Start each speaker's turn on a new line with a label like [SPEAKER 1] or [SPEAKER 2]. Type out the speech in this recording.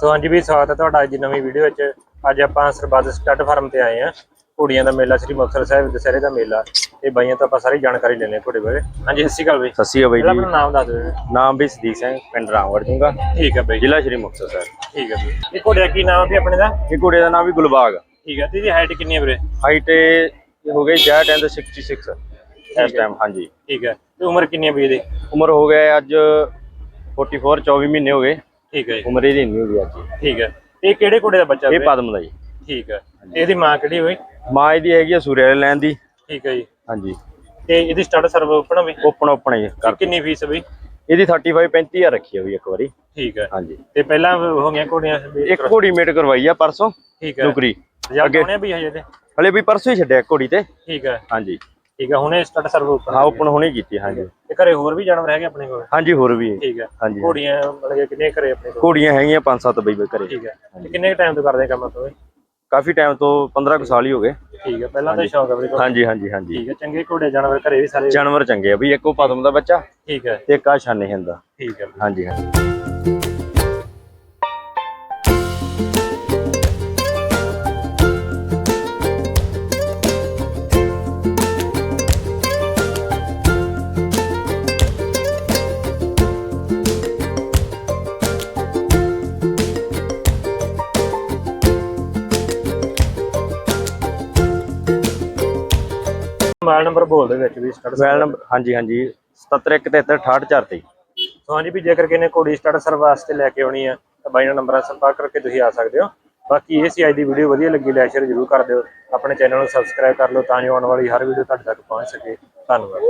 [SPEAKER 1] ਸੋ ਹਾਂਜੀ ਵੀ ਸਵਾਗਤ ਹੈ ਤੁਹਾਡਾ ਅੱਜ ਦੀ ਨਵੀਂ ਵੀਡੀਓ ਵਿੱਚ। ਅੱਜ ਆਪਾਂ ਸਰਬੱਤ ਸਟੱਡ ਫਾਰਮ ਤੇ ਆਏ ਆ ਘੋੜੀਆਂ ਦਾ ਮੇਲਾ ਸ੍ਰੀ ਮੁਕਤਸਰ ਸਾਹਿਬ ਦਸਹਿਰੇ ਦਾ ਮੇਲਾ ਤੇ ਬਾਈਆਂ ਤੋਂ ਆਪਾਂ ਸਾਰੀ ਜਾਣਕਾਰੀ ਲੈਣੇ ਆ ਘੋੜੇ ਬਾਰੇ। ਹਾਂਜੀ ਸਤਿ ਸ਼੍ਰੀ ਅਕਾਲ ਬਈ।
[SPEAKER 2] ਸਤਿ ਸ਼੍ਰੀ ਅਕਾਲ ਬਾਈ
[SPEAKER 1] ਆਪਣਾ ਨਾਮ ਦੱਸ ਦਿਓ ਜੀ।
[SPEAKER 2] ਜੀ ਨਾਮ ਵੀ ਸਦੀਕ ਸਿੰਘ ਪਿੰਡ ਰਾਮਗੜ੍ਹ ਜੂੰਗਾ
[SPEAKER 1] ਠੀਕ ਹੈ ਬਈ
[SPEAKER 2] ਜ਼ਿਲ੍ਹਾ ਸ਼੍ਰੀ ਮੁਕਤਸਰ ਸਾਹਿਬ।
[SPEAKER 1] ਠੀਕ ਹੈ ਬਈ ਇਹ ਘੋੜੇ ਦਾ ਕੀ ਨਾਮ ਹੈ ਵੀ ਆਪਣੇ ਦਾ?
[SPEAKER 2] ਇਹ ਘੋੜੇ ਦਾ ਨਾਮ ਵੀ ਗੁਲਬਾਗ
[SPEAKER 1] ਠੀਕ ਹੈ ਤੇ ਇਹਦੀ ਹਾਈਟ ਕਿੰਨੀ ਹੈ ਵੀਰੇ?
[SPEAKER 2] ਹਾਈਟ ਹੋ ਗਈ ਜੈਟ ਐਂਡ 66 ਇਸ ਟਾਈਮ ਹਾਂਜੀ।
[SPEAKER 1] ਠੀਕ ਹੈ ਤੇ ਉਮਰ ਕਿੰਨੀ ਹੈ ਬਈ ਇਹਦੀ?
[SPEAKER 2] ਉਮਰ ਹੋ ਗਿਆ ਅੱਜ 44 24 ਮਹੀਨੇ ਹੋ ਗਏ।
[SPEAKER 1] ਠੀਕ ਹੈ ਜੀ।
[SPEAKER 2] ਉਮਰ ਇਹਦੀ ਨਹੀਂ ਹੋ ਗਈ ਅੱਜ।
[SPEAKER 1] ਠੀਕ ਹੈ। ਇਹ ਕਿਹੜੇ ਘੋੜੇ ਦਾ ਬੱਚਾ
[SPEAKER 2] ਇਹ? ਪਦਮ ਦਾ ਜੀ।
[SPEAKER 1] ਠੀਕ ਹੈ। ਤੇ ਇਹਦੀ ਮਾਂ ਕਿਹੜੀ ਹੋਈ?
[SPEAKER 2] ਮਾਂ ਇਹਦੀ ਹੈਗੀ ਆ ਸੂਰਿਆ ਲੈਣ ਦੀ।
[SPEAKER 1] ਠੀਕ ਹੈ ਜੀ।
[SPEAKER 2] ਹਾਂਜੀ।
[SPEAKER 1] ਤੇ ਇਹਦੀ ਸਟੱਡ ਸਰਵ ਓਪਨ ਵੀ
[SPEAKER 2] ਓਪਨ ਓਪਨ ਹੀ ਕਰ
[SPEAKER 1] ਕਿੰਨੀ ਫੀਸ ਬਈ?
[SPEAKER 2] ਇਹਦੀ 35 35 ਹਜ਼ਾਰ ਰੱਖੀ ਆ ਵੀ ਇੱਕ ਵਾਰੀ।
[SPEAKER 1] ਠੀਕ ਹੈ।
[SPEAKER 2] ਹਾਂਜੀ।
[SPEAKER 1] ਤੇ ਪਹਿਲਾਂ ਹੋ ਗਈਆਂ ਘੋੜੀਆਂ ਵੀ
[SPEAKER 2] ਇੱਕ ਘੋੜੀ ਮੇਟ ਕਰਵਾਈ ਆ ਪਰਸੋਂ।
[SPEAKER 1] ਠੀਕ ਹੈ।
[SPEAKER 2] ਨੁਕਰੀ।
[SPEAKER 1] ਜਾਂ
[SPEAKER 2] ਅੱਗੇ-
[SPEAKER 1] ਅੱਗੇ ਵੀ ਹਜੇ ਤੇ?
[SPEAKER 2] ਹਲੇ ਵੀ ਪਰਸੋਂ ਹੀ ਛੱਡਿਆ ਘੋੜੀ ਤੇ।
[SPEAKER 1] ਠੀਕ ਹੈ।
[SPEAKER 2] ਹਾਂਜੀ।
[SPEAKER 1] ਠੀਕ ਹੈ ਹੁਣੇ ਸਟੱਡ ਸਰਵ ਓਪਨ
[SPEAKER 2] ਹਾਂ ਓਪਨ ਹੁਣੇ ਕੀਤੀ ਹਾਂਜੀ।
[SPEAKER 1] ਤੇ ਘਰੇ ਹੋਰ ਵੀ ਜਾਨਵਰ ਹੈਗੇ ਆਪਣੇ ਕੋਲ?
[SPEAKER 2] ਹਾਂਜੀ ਹੋਰ ਵੀ। ਹੈ।
[SPEAKER 1] ਠੀਕ ਹੈ
[SPEAKER 2] ਹਾਂਜੀ
[SPEAKER 1] ਘੋੜੀਆਂ ਮਤਲਬ ਕਿੰਨੇ ਘਰੇ ਆਪਣੇ ਕੋਲ?
[SPEAKER 2] ਘੋੜੀਆਂ ਹੈਗੀਆਂ ਪੰਜ ਸੱਤ ਬਈ ਬਈ ਘਰੇ।
[SPEAKER 1] ਠੀਕ ਹੈ ਤੇ ਕਿੰਨੇ ਟਾਈਮ ਤੋਂ ਕਰਦੇ ਆ ਕੰਮ ਤੋਂ
[SPEAKER 2] ਕਾਫੀ ਟਾਈਮ ਤੋਂ 15 ਕੁ ਸਾਲ ਹੀ ਹੋ ਗਏ।
[SPEAKER 1] ਠੀਕ ਹੈ ਪਹਿਲਾਂ ਤਾਂ ਸ਼ੌਕ ਹੈ ਕੋਲ।
[SPEAKER 2] ਹਾਂਜੀ ਹਾਂਜੀ ਹਾਂਜੀ।
[SPEAKER 1] ਠੀਕ ਹੈ ਚੰਗੇ ਘੋੜੇ ਜਾਨਵਰ ਘਰੇ ਵੀ ਸਾਰੇ।
[SPEAKER 2] ਜਾਨਵਰ ਚੰਗੇ ਆ ਵੀ ਇੱਕ ਪਦਮ ਦਾ ਬੱਚਾ
[SPEAKER 1] ਠੀਕ ਹੈ
[SPEAKER 2] ਤੇ ਇੱਕ ਆ ਛਾਨੇ ਹੁੰਦਾ
[SPEAKER 1] ਠੀਕ ਹੈ।
[SPEAKER 2] ਹਾਂਜੀ ਹਾਂਜੀ।
[SPEAKER 1] ਮੋਬਾਈਲ ਨੰਬਰ ਬੋਲ ਦੇ ਵਿੱਚ ਵੀ ਸਟੱਡ
[SPEAKER 2] ਮੋਬਾਈਲ ਨੰਬਰ ਹਾਂਜੀ ਹਾਂਜੀ 771364
[SPEAKER 1] ਸੋ ਹਾਂਜੀ ਵੀ ਜੇਕਰ ਕਿਸੇ ਨੇ ਘੋੜੀ ਸਟੱਡ ਸਰਵ ਵਾਸਤੇ ਲੈ ਕੇ ਆਉਣੀ ਆ ਤਾਂ ਬਾਈ ਨਾਲ ਨੰਬਰਾਂ ਸੰਪਰਕ ਕਰਕੇ ਤੁਸੀਂ ਆ ਸਕਦੇ ਹੋ। ਬਾਕੀ ਇਹ ਸੀ ਅੱਜ ਦੀ ਵੀਡੀਓ ਵਧੀਆ ਲੱਗੀ ਲੈ ਸ਼ੇਅਰ ਜ਼ਰੂਰ ਕਰ ਦਿਓ। ਆਪਣੇ ਚੈਨਲ ਨੂੰ ਸਬਸਕ੍ਰਾਈਬ ਕਰ ਲਓ ਤਾਂ ਜੋ ਆਉਣ ਵਾਲੀ ਹਰ ਵੀਡੀਓ ਤੁਹਾਡੇ ਤੱਕ ਪਹੁੰਚ ਸਕੇ। ਧੰਨਵਾਦ।